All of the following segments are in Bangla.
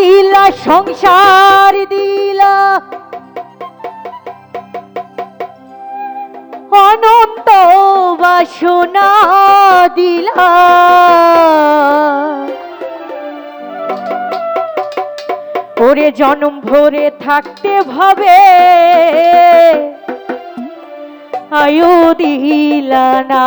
দিলা সংসার দিলা। অনন্ত বাসনা দিলা। ওরে জনম ভরে থাকতে ভাবে আয়ু দিলা না।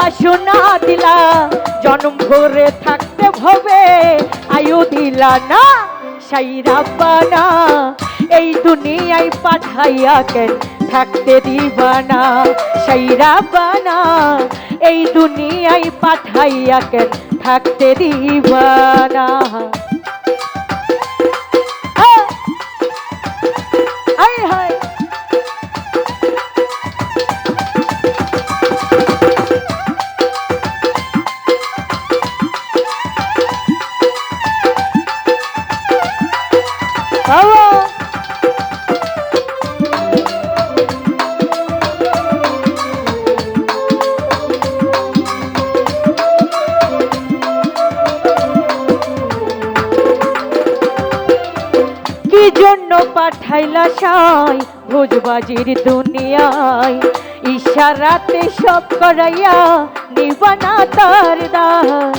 বাসনা দিলা, জন্ম ভরে থাকতে ভবে, আয়ু দিলা না সাইরাব্বানা এই দুনিয়ায় পাঠাইয়া কেন থাকতে দিবানা সাইরাব্বানা এই দুনিয়ায় পাঠাইয়া কেন থাকতে দিবানা আহ! আয় হায় পাঠাইলা সাই ভোজবাজির দুনিয়ায়। ইশারাতে সব করাইয়া নিবানা তার দায়।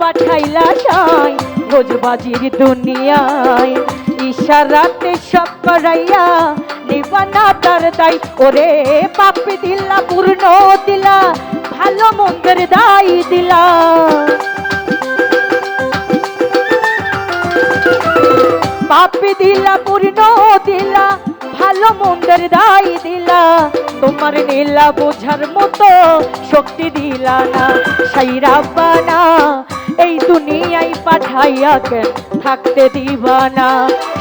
পাঠাইলা সাই ভোজবাজির দুনিয়ায়? ইশারাতে সব করাইয়া নিবানা তার দাই। ওরে পাপে দিলা, পূর্ণ দিলা, ভালো মন্দের দাই দিলা। পাপে দিলা, পূর্ণ দিলা, ভালো মন্দের দাই দিলা। তোমার নীলা বোঝার মতো শক্তি দিলা না সাইরাবানা এই দুনিয়ায় পাঠাইয়া কেন থাকতে দিবানা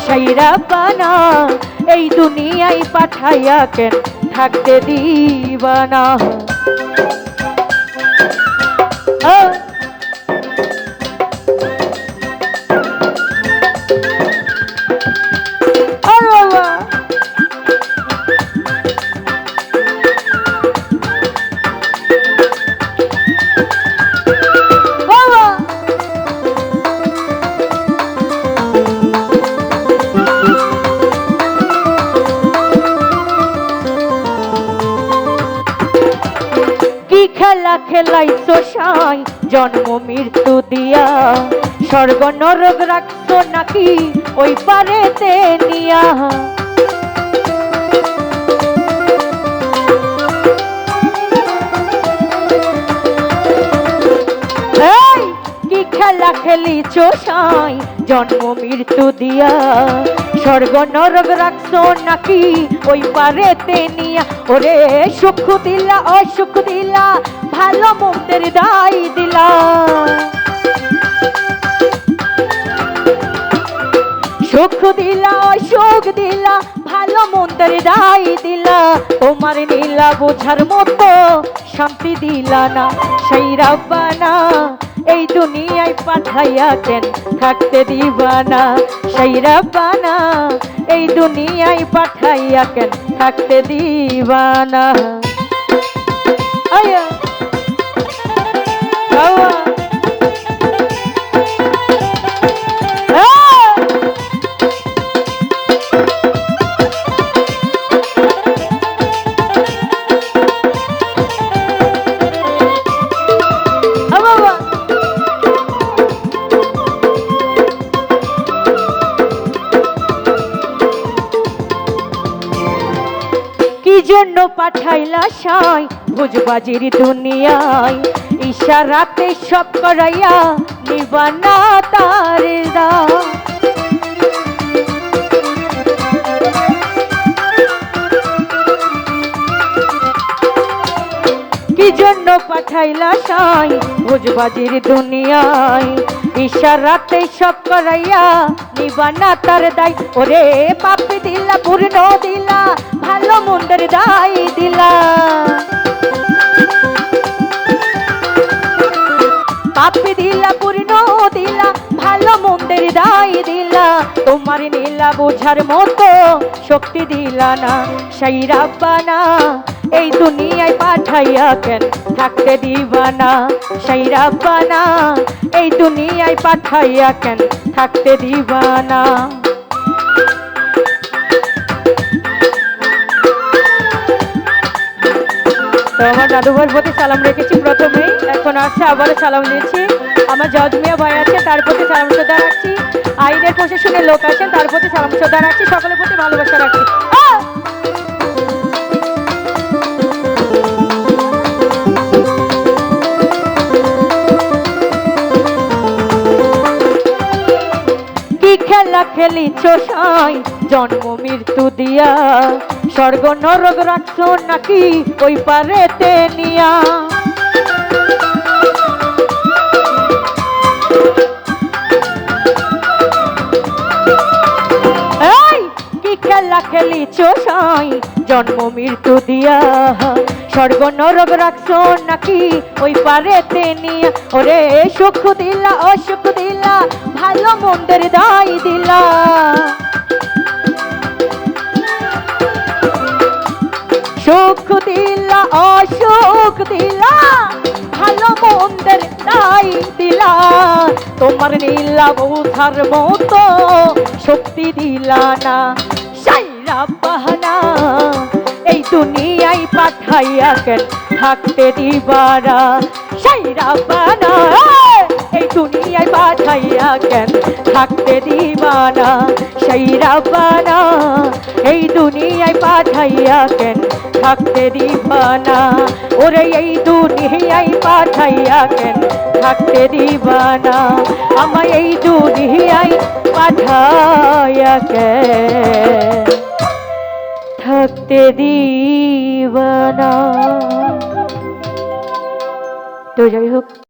সাইরাবানা এই দুনিয়ায় পাঠাইয়া কেন থাকতে দিবানা খেলা খেলাইছো সাই, জন্ম মৃত্যু দিয়া। স্বর্গ নরক রাখছো নাকি ওই পারেতে নিয়া। খেলা খেলিছো সাই, জন্ম মৃত্যু দিয়া। স্বর্গ নরক রাখছো নাকি ওই পারেতে নিয়া। ওরে সুখ দিলা, অসুখ দিলা ভালো মন্দের দায় দিলা। সুখ দিলা সুখ দিলা, ভালো মন্দের দায় দিলা। তোমার নীলা বোঝার মতো শান্তি দিলা না, সেই রাব্বানা। এই দুনিয়ায় পাঠাইয়া কেন থাকতে দিবানা, সেই রাব্বানা। এই দুনিয়ায় পাঠাইয়া কেন থাকতে দিবানা। আয়া। জন্য পাঠাইলা সাই? ভোজবাজির দুনিয়ায়। ইশারাতে সব করাইয়া নিবানা তার দা। কি জন্য পাঠাইলা সাই ভোজবাজির দুনিয়ায়? ইশারাতে সব করাইয়া নিবানা তার দাই। ওরে পাপি দিলা, পূর্ণ দিলা, ভালো মুন্ডের দাই দিলা। তোমার বোঝার মতো, শক্তি দিলা না, সেই রাব্বানা, এই দুনিয়ায় পাঠাইয়া কেন থাকতে দিবানা? সেই রাব্বানা, এই দুনিয়ায় পাঠাইয়া কেন থাকতে দিবানা? তো আমার দাদু ভাইয়ের প্রতি সালাম রেখেছি প্রথমেই, এখন আসছে আবারও সালাম দিয়েছি আমার জজ মিয়া ভাই আছে, তার প্রতি সালাম শ্রদ্ধা রাখছি। আইনের প্রশাসনের লোক আছেন, তার প্রতি সালাম, শ্রদ্ধা রাখছি, সকলের প্রতি ভালোবাসা রাখছি। খেলা খেলিছ সাই? জন্ম মৃত্যু দিয়া। স্বর্গ নরক রাখছ নাকি ওই পারেতে নিয়া? খেলা খেলিছ সাই, জন্ম মৃত্যু দিয়া স্বর্গ নরক রাখছো নাকি ওই পারেতে নিয়া? ওরে সুখ দিলা, অসুখ দিলা, ভালো মন্দের দায় দিলা। সুখ দিলা, অসুখ দিলা, ভালো মন্দের দায় দিলা। তোমার নীলা বোঝার মতো শক্তি দিলা না। সাইরা বাহানা, এই দুনিয়ায় পাঠাইয়া কেন থাকতে দিবারা? সাইরা বানা এই দুনিয়ায় পাঠাইয়া কেন থাকতে দিবানা সাইরা বানা এই দুনিয়ায় পাঠাইয়া কেন থাকতে দিবানা ওরে, এই দুনিয়ায় পাঠাইয়া কেন থাকতে দিবানা আমায় এই দুনিয়ায় পাঠাইয়া কেন? থাকতে দিবানা তো যাই হোক